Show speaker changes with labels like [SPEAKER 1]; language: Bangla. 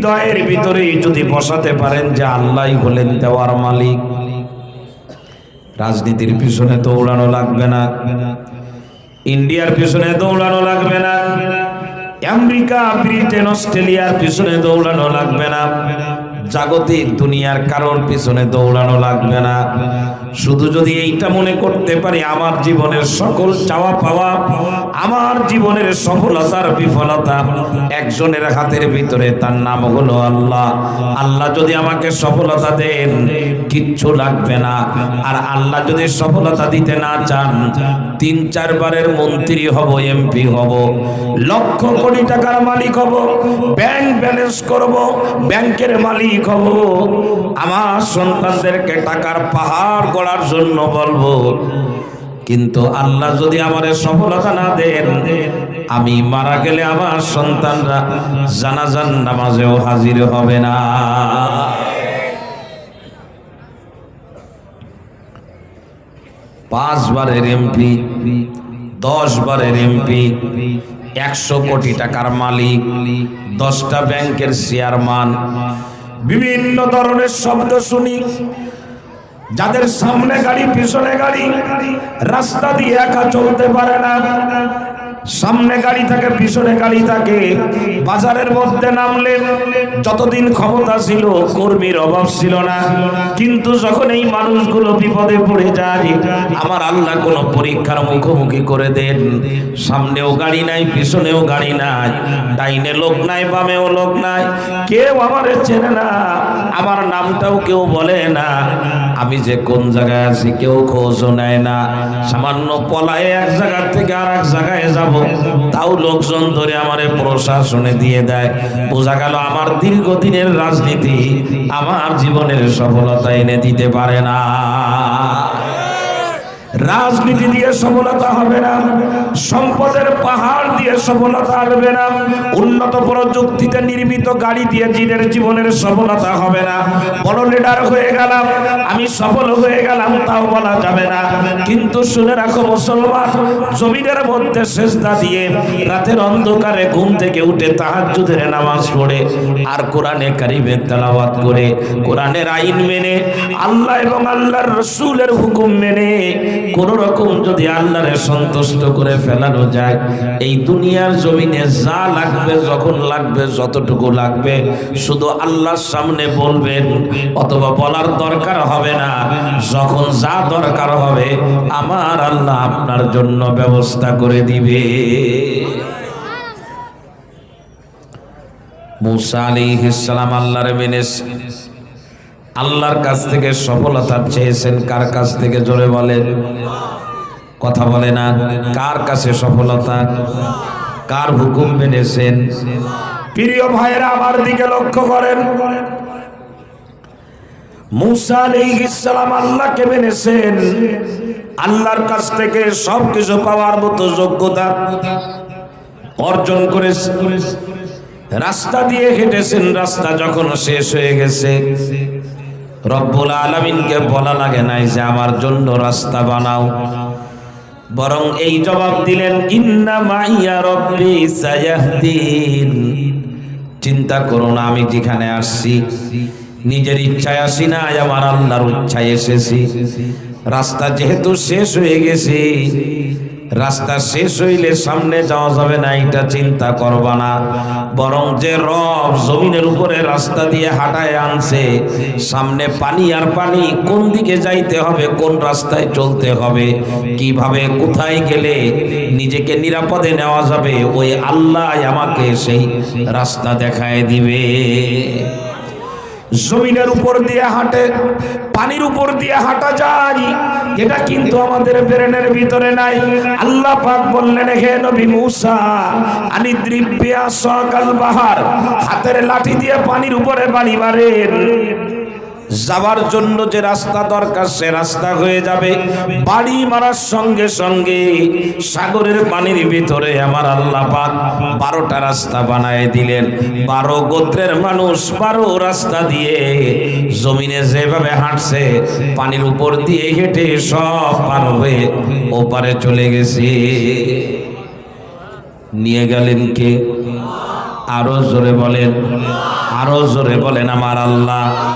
[SPEAKER 1] হৃদয়ের ভিতরে যদি বসাতে পারেন যে আল্লাহ হলেন দেওয়ার মালিক। রাজনীতির পিছনে দৌড়ানো লাগবে না। ইন্ডিয়ার পিছনে দৌড়ানো লাগবে না। আমেরিকা, ব্রিটেন, অস্ট্রেলিয়ার পিছনে দৌড়ানো লাগবে না। জাগতিক দুনিয়ার কারোর পিছনে দৌড়ানো লাগবে না। শুধু যদি এইটা মনে করতে পারি, আমার জীবনের সকল চাওয়া পাওয়া, আমার জীবনের সফলতার বিফলতা একজনের হাতের ভিতরে, তার নাম হলো আল্লাহ। আল্লাহ যদি আমাকে সফলতা দেন, কিচ্ছু লাগবে না। আর আল্লাহ যদি সফলতা দিতে না চান, তিন চারবারের মন্ত্রী হব, এমপি হব, লক্ষ কোটি টাকার মালিক হব, ব্যাংক ব্যালেন্স করব, ব্যাংকের মালিক হব আমার সন্তানদেরকে টাকার পাহাড় গড়ার জন্য বলব। কিন্তু আল্লাহ যদি আমার সফলতা না দেন, আমি মারা গেলে আমার সন্তানরা জানাজান নামাজেও হাজির হবে না। পাঁচ বারের এমপি, দশ বারের এমপি, একশো কোটি টাকার মালিক, দশটা ব্যাংকের চেয়ারম্যান বিভিন্ন ধরনের শব্দ শুনি। যাদের সামনে গাড়ি, পিছনে গাড়ি, রাস্তা দিয়ে একা চলতে পারে না। সামনে গাড়ি থাকে, পিছনে গাড়ি থাকে। বাজারের মধ্যে নামলে যতদিন ক্ষমতা ছিল, কর্মীর অভাব ছিল না। কিন্তু যখন এই মানুষগুলো বিপদে পড়ে যায়, আমার আল্লাহ কোনো পরীক্ষার মুখোমুখি করে দেন। সামনেও গাড়ি নাই, পিছনেও গাড়ি নাই। ডাইনে লোক নাই, বামেও লোক নাই। কেউ আমার চেনে না, আমার নামটাও কেউ বলে না। আমি যে কোন জায়গায় আছি, কেউ খোঁজও নেয় না। সামান্য পলায় এক জায়গা থেকে আর এক জায়গায় যাব। তাও লোকজন ধরে আমারে প্রশাসনে দিয়ে দেয়। বোঝা গেল আমার দীর্ঘদিনের রাজনীতি আমার জীবনের সফলতা এনে দিতে পারে না। রাজনীতি দিয়ে সফলতা হবে না, সম্পদের পাহাড় দিয়ে সফলতা আসবে না, উন্নত প্রযুক্তিতে নির্মিত গাড়ি দিয়ে জিনের জীবনের সফলতা হবে না। বড় লিডার হয়ে গেলাম, আমি সফল হয়ে গেলাম, তাও বলা যাবে না। কিন্তু শুনে রাখো মুসলমান, জমিনের মধ্যে সেজদা দিয়ে রাতের অন্ধকারে ঘুম থেকে উঠে তাহাজ্জুদের নামাজ পড়ে আর কোরআনে কারিমের তেলাওয়াত করে, কোরআনের আইন মেনে, আল্লাহ এবং আল্লাহর রসুলের হুকুম মেনে কোন রকম যদি আল্লাহরে সন্তুষ্ট করে ফেলানো যায়, এই দুনিয়ার জমিনে যা লাগবে, যখন লাগবে, যতটুকু লাগবে, শুধু আল্লাহর সামনে বলবেন, অথবা বলার দরকার হবে না। যখন যা দরকার হবে, আমার আল্লাহ আপনার জন্য ব্যবস্থা করে দিবে। মুসা আলাইহিস সালাম আল্লাহরে মেনেছে। আল্লাহর কাছ থেকে সফলতা চেয়েছেন, কার কাছ থেকে জোরে বলেন? কথা বলে না, কার কাছে সফলতা? কার হুকুম মেনেছেন? প্রিয় ভাইয়েরা, আমার দিকে লক্ষ্য করেন। মুসা আলাইহিস সালাম আল্লাহকে মেনেছেন। আল্লাহর কাছ থেকে সব কিছু পাওয়ার মতো যোগ্যতা অর্জন করেছে। রাস্তা দিয়ে হেঁটেছেন, রাস্তা যখন শেষ হয়ে গেছে। রব্বুল আলমিনকে বলা লাগে নাই যে আমার জন্য রাস্তা বানাও। বরং এই জবাব দিলেন, ইন্না মাইয়া রব্বি সায়াহদিন। চিন্তা করো না, আমি যেখানে আসছি, নিজের ইচ্ছায় আসি না আমার আল্লাহর ইচ্ছায় এসেছি। রাস্তা যেহেতু শেষ হয়ে গেছে রাস্তা শেষ হইলে সামনে যাওয়া যাবে না, এটা চিন্তা করবা না। বরং যে রব জমিনের উপরে রাস্তা দিয়ে হাঁটায় আনছে, সামনে পানি আর পানি কোন দিকে যাইতে হবে, কোন রাস্তায় চলতে হবে, কীভাবে কোথায় গেলে নিজেকে নিরাপদে নেওয়া যাবে, ওই আল্লাহ আমাকে সেই রাস্তা দেখায় দিবে। জমিনের উপর দিয়ে হাঁটে, পানির উপর দিয়ে হাঁটা যায়। এটা কিন্তু আমাদের ব্রেনের ভিতরে নাই। আল্লাহ পাক বললেন, হে নবী মুসা আনি দ্রিব্যা সকাল বাহার। হাতের লাঠি দিয়ে পানির উপরে বাড়ি মারেন যাবার জন্য যে রাস্তা দরকার, সে রাস্তা হয়ে যাবে। বাড়ি মারার সঙ্গে সঙ্গে সাগরের পানির ভিতরে আমার আল্লাহ পাক বারোটা রাস্তা বানায় দিলেন। বারো গোত্রের মানুষ বারো রাস্তা দিয়ে জমিনে যেভাবে হাঁটছে, পানির উপর দিয়ে হেঁটে সব পার হয়ে ওপারে চলে গেছে। নিয়ে গেলেন কে? আরও জোরে বলেন, আরও জোরে বলেন আমার আল্লাহ।